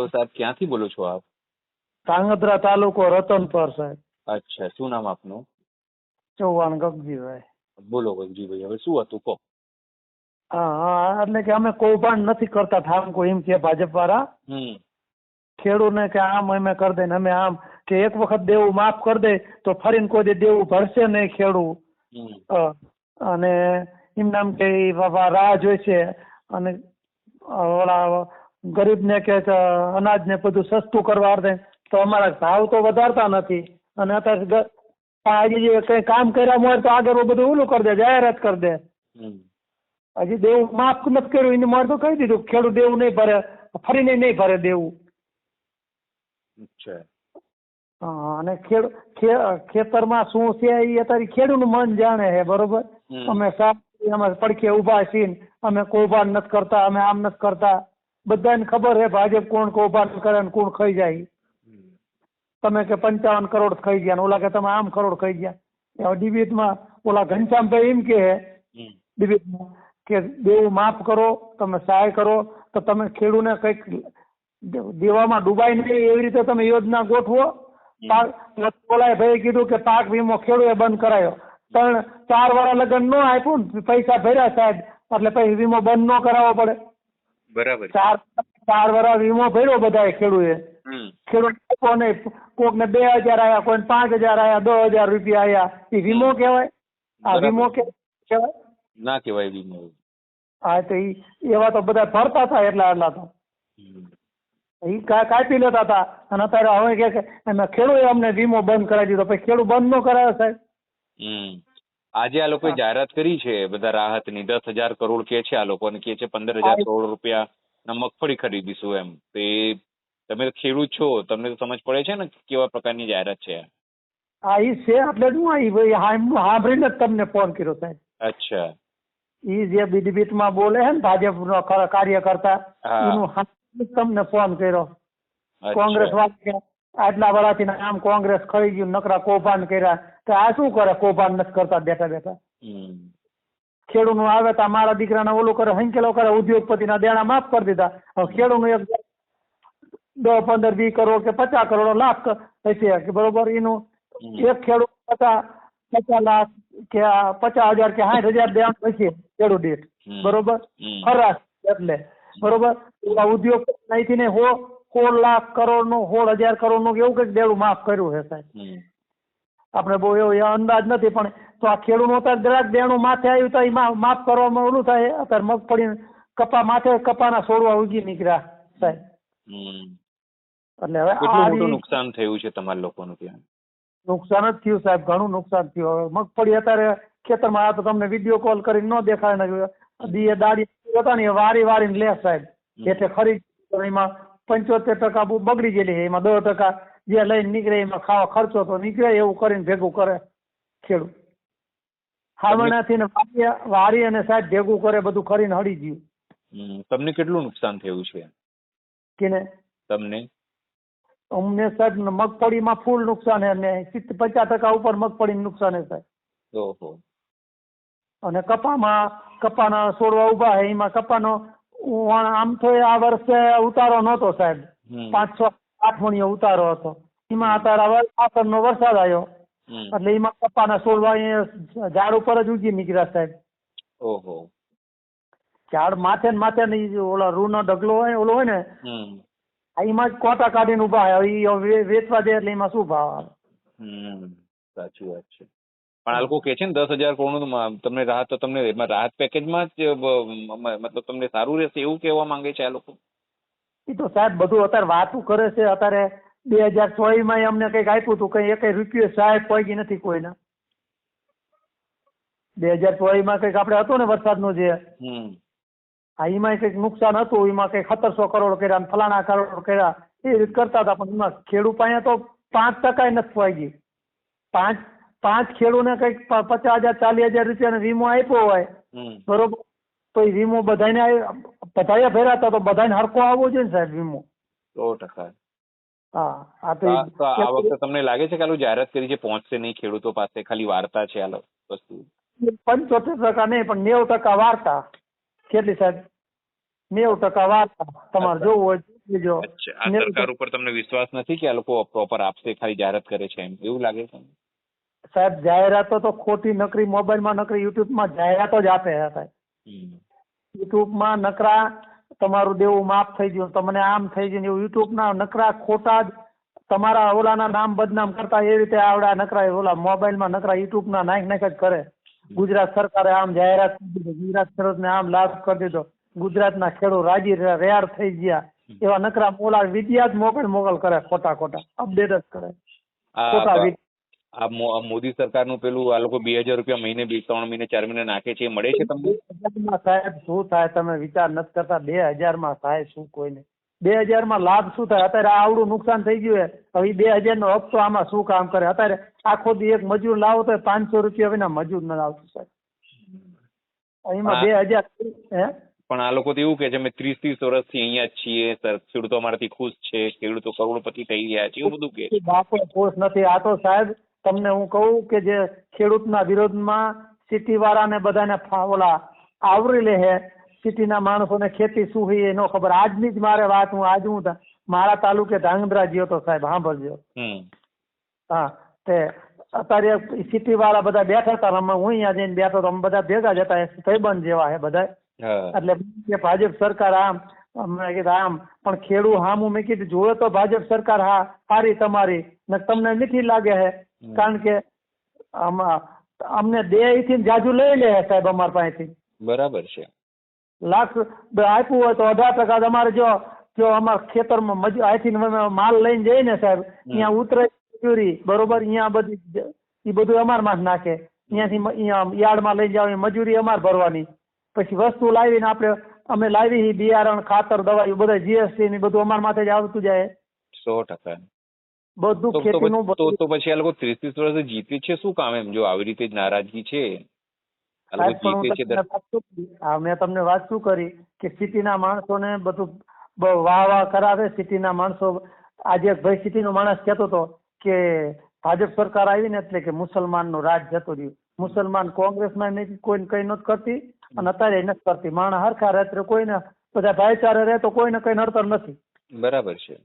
Hello સાહેબ ક્યાંથી બોલો છો આપ? ધાંગધ્રા તાલુકો રતનપર સાહેબ. અચ્છા શું નામ આપનું? ચૌહાણ ગગજીભાઈ. બોલો ગગજીભાઈ હવે શું હતું કહો. હા એટલે કે અમે કૌભાંડ નથી કરતા ઠામકો એમ કે ભાજપ વાળા ખેડૂને કે આમ અમે કરી દે અમે આમ કે એક વખત દેવું માફ કરી દે તો ફરીને કોઈ દી દેવું ભરશે નહીં ખેડૂત અને એમ નામ કે બાબા રાહ જોઈશે અને ઓલા ગરીબને કે અનાજને બધું સસ્તું કરવા દે તો અમારા ભાવ તો વધારતા નથી. અને અત્યારે હજી કંઈ કામ કર્યા હોય તો આગળ બધું ઓલું કરી દે જાહેરાત કરી દે. હજી દેવું માફ નથી કર્યું એને મારે તો કહી દીધું ખેડૂત દેવું નહીં ભરે ફરીને નહીં ભરે દેવું. હા, અને ખેડ ખેતરમાં શું છે એ અત્યારે ખેડૂતનું મન જાણે છે બરોબર? અમે સાફ અમે પડખે ઊભા છીએ અમે કૌભાંડ નથી કરતા અમે આમ નથી કરતા. બધાને ખબર છે ભાજપ કોણ કૌભાંડ કરે ને કોણ ખાઈ જાય. તમે કે પંચાવન કરોડ ખાઈ ગયા ને ઓલા કે તમે આમ કરોડ ખાઈ ગયા. ડિબેટમાં ઓલા ઘનશ્યામભાઈ એમ કે. ડિબેટમાં કે દેવું માફ કરો તમે સહાય કરો તો તમે ખેડૂને કંઈક દેવામાં ડૂબાય નહીં એવી રીતે તમે યોજના ગોઠવો. ઓલાએ ભાઈ કીધું કે પાક વીમો ખેડૂએ બંધ કરાયો. ત્રણ ચાર વાળા લગ્ન ન આપ્યું ને પૈસા ભર્યા સાહેબ એટલે પછી વીમો બંધ ન કરાવવો પડે. બરાબર. ચાર ચાર વાળા વીમો ભર્યો બધા ખેડૂએ. ખેડૂત નહીં કોકને બે હજાર આવ્યા કોઈને પાંચ હજાર આયા દસ હજાર રૂપિયા આયા. એ વીમો કહેવાય? આ વીમો કહેવાય? ના કહેવાય વીમો. હા તો ઈ એવા તો બધા ફરતા હતા એટલા એટલા તો. ઈ કાપી લેતા હતા. અને અત્યારે હવે કે ખેડૂએ અમને વીમો બંધ કરાવી દીધો. પછી ખેડૂત બંધ ન કરાયો સાહેબ. આજે આ લોકોએ જાહેરાત કરી છે બધા રાહતની. દસ હજાર કરોડ કે છે આ લોકો અને કે છે પંદર હજાર કરોડ રૂપિયા મગફળી ખરીદીશું એમ. તે તમે તો ખેડૂત છો તમને તો સમજ પડે છે ને કેવા પ્રકારની જાહેરાત છે આ? ઈ છે એટલે જ હું આ ઈ ભાઈ હામ- સાંભળીને જ તમને ફોન કર્યો સાહેબ. અચ્છા. ઈ જે બીડીબીટમાં બોલે છે ને ભાજપનો કાર્યકર્તા એનું તમને ફોન કર્યો. કોંગ્રેસ વાળા આટલા વર્ષથી આમ કોંગ્રેસ ખરી ગયું નકરા કૌભાંડ કર્યા. તો આ શું કરે? કૌભાંડ નથી કરતા બેઠા બેઠા. હમ. ખેડૂતનું આવે તો મારા દીકરાને ઓલું કરે હંકેલો કરે ઉદ્યોગપતિના દેણા માફ કરી દીધા. હવે ખેડૂતનું એક દસ પંદર વીસ કરોડ કે પચાસ કરોડ લાખ થશે. હશે કે બરોબર? એનું એક ખેડૂત પચાસ પચાસ લાખ કે પચાસ હજાર કે સાઠ હજાર દેવાનું હશે ખેડૂત દીઠ. બરોબર? ખરાશ એટલે. બરોબર? ઉદ્યોગપતિ ઉદ્યોગ અહીંથી ને હો સોળ લાખ કરોડનું સોળ હજાર કરોડનું એવું કંઈક દેવું માફ કર્યું છે સાહેબ. આપણે બહુ એવો અંદાજ નથી પણ તો આ ખેડૂતનું અત્યારે જરાક દેણું માથે આવ્યું તો એ માફ કરવામાં ઓલું થાય અત્યારે મગફળી કપા માથે કપાના છોડવા ઉગી નીકળ્યા સાહેબ. એટલે હવે કેટલું નુકસાન થયું છે તમારા લોકોનું ત્યાં? નુકસાન જ થયું સાહેબ ઘણું નુકસાન થયું. હવે મગફળી અત્યારે ખેતરમાં આ તો તમને વીડિયો કોલ કરીને ન દેખાય ને દીએ દાડી હતા ને વારી વારીને લે સાહેબ. એટલે ખરી એમાં પંચોતેર ટકા બગડી ગયેલી છે. એમાં દસ ટકા જે લઈને નીકળે એમાં ખાવા ખર્ચો તો નીકળે એવું કરીને ભેગું કરે ખેડૂત. હાવણાથી વારી વારી અને સાહેબ ભેગું કરે બધું કરીને હળી ગયું. તમને કેટલું નુકસાન થયું છે? કેને? તમને? અમને સાહેબ મગફળીમાં ફૂલ નુકસાન છે અને સિત્તેર પચાસ ટકા ઉપર મગફળીનું નુકસાન છે સાહેબ. ઓહો. અને કપામાં કપાના છોડવા ઊભા છે એમાં કપાનો આમ તો આ વર્ષે ઉતારો નહોતો સાહેબ. પાંચ છ આઠ મણીયો ઉતારો હતો. એમાં અત્યારે પાછળ નો વરસાદ આવ્યો. એટલે એમાં પપ્પાના અહીંયા ઝાડ ઉપર જ ઉગી નીકળ્યા સાહેબ. ઓહો. ઝાડ માથે ને માથે ને ઓલા ઓલો રૂનો ડગલો હોય ઓલો હોય ને એમાં જ કોટા કાઢીને ઊભા આવે એ વેચવા દે એટલે એમાં શું ભાવ આવે? સાચું સાચી વાત છે. પણ આ લોકો કે છે ને દસ હજાર કરોડ તમને રાહત તો તમને એમાં રાહત પેકેજમાં જ મતલબ તમને સારું રહેશે એવું કહેવા માંગે છે આ લોકો? એ તો સાહેબ બધું અત્યારે વાતું કરે છે. અત્યારે બે હજાર ચોવીસમાં અમને કંઈક આપ્યું હતું કંઈ એક રૂપિયો સાહેબ પહોંચી નથી કોઈને. બે હજાર ચોવીસમાં કંઈક આપણે હતો ને વરસાદનું જે. હમ. આ એમાં કંઈક નુકસાન હતું એમાં કંઈક સત્તરસો કરોડ કર્યા ફલાણા કરોડ કર્યા. એ રીતે કરતા હતા પણ એમાં ખેડૂત પાસે તો પાંચ ટકા નથી પહોંચી પાંચ પાંચ ખેડૂને કંઈક પચાસ હજાર ચાલીસ હજાર રૂપિયાનો વીમો આપ્યો હોય બરોબર? તો એ વીમો બધાને બધાએ ભર્યા હતા તો બધાને હરકો આવવો જોઈએ ને સાહેબ વીમો. સો ટકા. હા આ તો આ- વખતે તમને લાગે છે કે આલું જાહેરાત કરી છે પહોંચશે નહીં ખેડૂતો પાસે ખાલી વાર્તા છે આ વસ્તુ? પંચોતેર ટકા નહીં પણ નેવું ટકા વાર્તા. કેટલી સાહેબ? નેવું ટકા વાર્તા. તમારે જોવું હોય નેવું સરકાર ઉપર તમને વિશ્વાસ નથી કે આ લોકો પ્રોપર આપશે ખાલી જાહેરાત કરે છે એમ? એવું લાગે છે સાહેબ જાહેરાતો તો ખોટી નકરી મોબાઈલમાં નકરી યુટ્યુબમાં જાહેરાતો જ આપે છે સાહેબ. યુટ્યુબમાં નકરા તમારું દેવું માફ થઈ ગયું તમને આમ થઈ ગયું એવું. યુટ્યુબના નકરા ખોટા જ તમારા ઓલાના નામ બદનામ કરતા એ રીતે આવડા નકરા ઓલા મોબાઈલમાં નકરા યુટ્યુબના નાખ નાખ જ કરે. ગુજરાત સરકારે આમ જાહેરાત કરી દીધો ગુજરાત ખેડૂતને આમ લાભ કરી દીધો. ગુજરાતના ખેડૂત રાજી રેયાર થઈ ગયા. એવા નકરા ઓલા વિદ્યા જ મોકલ મોકલ કરે ખોટા ખોટા અપડેટ જ કરે. ખોટા આ મોદી સરકારનું પેલું આ લોકો બે હજાર રૂપિયા મહિને બે ત્રણ મહિને ચાર મહિને નાખે છે એ મળે છે તમને? સાહેબ શું થાય તમે વિચાર નથી કરતા બે હજારમાં થાય શું કોઈને? બે હજારમાં લાભ શું થાય? અત્યારે આ આવડું નુકસાન થઈ ગયું હવે બે હજારનો હપ્તો આમાં શું કામ કરે? અત્યારે આખો દી એક મજૂર લાવો તો પાંચસો રૂપિયા વિના મજૂર ન આવતું સાહેબ. એમાં બે હજાર હે? પણ આ લોકો તો એવું કે છે અમે ત્રીસ ત્રીસ વર્ષથી અહીંયા છીએ સર ખેડૂતો અમારાથી ખુશ છે ખેડૂતો કરોડપતિ થઈ ગયા છે એવું બધું કે બાપો ખુશ નથી. આ તો સાહેબ તમને હું કહું કે જે ખેડૂતના વિરોધમાં સિટી વાળાને બધાને ફાવલા આવરી લે હે. સિટીના માણસોને ખેતી શું હોય એનો ખબર. આજની જ મારે વાત હું આજ હું મારા તાલુકે ધાંગધ્રા ગયો તો સાહેબ સાંભળજો હા તે અત્યારે સિટી વાળા બધા બેઠા હતા અમે હું અહીંયા જઈને બેઠો તો અમે બધા ભેગા જતા ભાઈબંધ જેવા હે બધા એટલે ભાજપ સરકાર આમ મેં કીધું આમ પણ ખેડૂ હામું મેં કીધું જોયો તો ભાજપ સરકાર હા સારી તમારી ને તમને નથી લાગે હે? કારણ કે અમને દે થી જાજુ લઈ લે સાહેબ અમારા પાસેથી. બરાબર છે. લાખ આપ્યું હોય તો અઢાર ટકા તમારે જો જો અમારા ખેતરમાં મજૂર અહીંથી માલ લઈને જઈએ ને સાહેબ અહીંયા ઉતરે મજૂરી બરોબર? અહીંયા બધી એ બધું અમારમાં જ નાખે અહીંયાથી અહીંયા યાર્ડમાં લઈ જાવ મજૂરી અમારે ભરવાની. પછી વસ્તુ લાવીને આપણે અમે લાવી બિયારણ ખાતર દવા એ બધા જીએસટી ને બધું અમારા માથે જ આવતું જાય. સો ટકા. બધું ખેતીનું તો તો પછી આ લોકો ત્રીસ ત્રીસ વર્ષ જીતે છે શું કામ એમ? જો આવી રીતે જ નારાજગી છે. મેં તમને વાત શું કરી? કે સિટીના માણસોને બધું વાહ વાહ કરાવે સિટીના માણસો. આજે ભાઈ સિટીનો માણસ કહેતો હતો કે ભાજપ સરકાર આવી ને એટલે કે મુસલમાનનું રાજ જતું રહ્યું. મુસલમાન કોંગ્રેસમાં કોઈ કઈ નથી કરતી. અને અત્યારે નથી કરતી. માણસ હરખા રાત્રે કોઈને બધા ભાઈચારે રહે તો કોઈને કઈ નડતર નથી. બરાબર છે.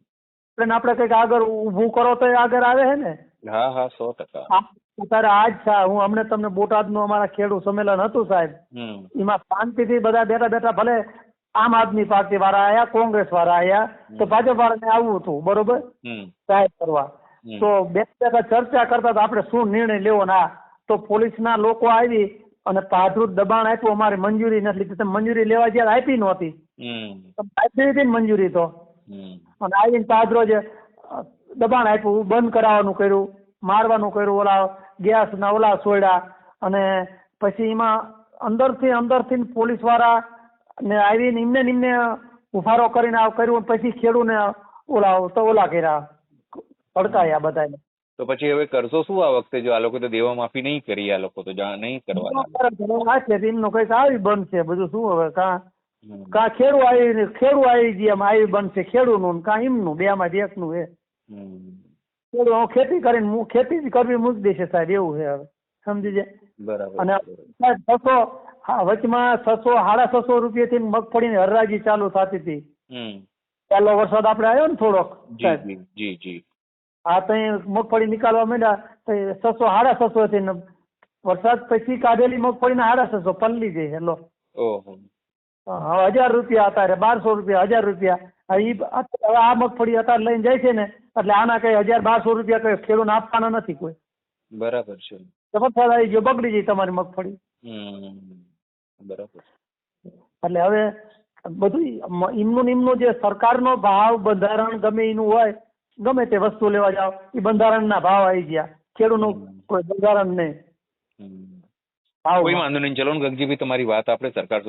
એટલે આપણે કંઈક આગળ ઊભું કરો તો આગળ આવે છે ને? હા હા સો ટકા. અત્યારે આજ છે હું અમને તમને બોટાદનું અમારા ખેડૂત સંમેલન હતું સાહેબ. એમાં શાંતિથી બધા બેઠા બેઠા ભલે આમ આદમી પાર્ટી વાળા આયા કોંગ્રેસ વાળા આયા તો ભાજપ વાળાને આવવું હતું બરોબર? સાહેબ કરવા. તો બે બેઠા ચર્ચા કરતા આપણે શું નિર્ણય લેવો ના તો પોલીસના લોકો આવી અને પાધરું દબાણ આપ્યું અમારી મંજૂરી નથી લીધી. તમે મંજૂરી લેવા જયારે આપી નહોતી. આપી હતી મંજૂરી તો. અને આવીને પાધરો જે દબાણ આપ્યું બંધ કરાવવાનું કર્યું મારવાનું કર્યું ઓલા ગેસ ના ઓલા સોયડા. અને પછી એમાં અંદરથી અંદરથી પોલીસવાળા ને આવીને એમને એમને ઉફારો કરીને આ કર્યું પછી ખેડૂને ઓલા તો ઓલા કર્યા. ભડકાયા બધાને તો પછી હવે કરશો શું આ વખતે જો આ લોકો તો દેવા માફી નહીં કરી આ લોકો તો નહીં કરવાના. આ છે એમનું કંઈક આવી બનશે બધું શું હવે કા કા ખેડુ આવી ખેડુ આવી ગયા એમ આવી બનશે ખેડૂનું કા એમનું બે માંથી એકનું એ ખેડુ ખેતી કરીને ખેતી જ કરવી મૂકી દેશે સાહેબ એવું છે હવે સમજી જાય બરાબર અને સાહેબ છસો વચમાં છસો સાડા છસો મગફળી ને હરરાજી ચાલુ થતી હતી. પહેલો વરસાદ આપડે આવ્યો ને થોડોક જી જી. આ તઈ મગફળી નીકાળવા માંડ્યા તો છસો સાડા છસો થી વરસાદ પછી કાઢેલી મગફળીના સાડા છસો પલ્લી ગઈ હેલો હજાર રૂપિયા અત્યારે બારસો રૂપિયા હજાર રૂપિયા. ઈ આ મગફળી અત્યારે લઈને જાય છે ને એટલે આના કઈ હજાર બારસો રૂપિયા કઈ ખેડૂત આપવાના નથી કોઈ. બરાબર છે. વરસાદ આવી ગયો બગડી જાય તમારી મગફળી. બરાબર એટલે હવે બધું એમનું એમનું જે સરકારનો ભાવ બંધારણ ગમે એનું હોય ગમે તે વસ્તુ લેવા જાવ એ બંધારણના ભાવ આવી ગયા. ખેડૂતનું કોઈ બંધારણ નહીં. કોઈ વાંધો નહીં ચલો ગગજીભાઈ તમારી વાત આપણે સરકાર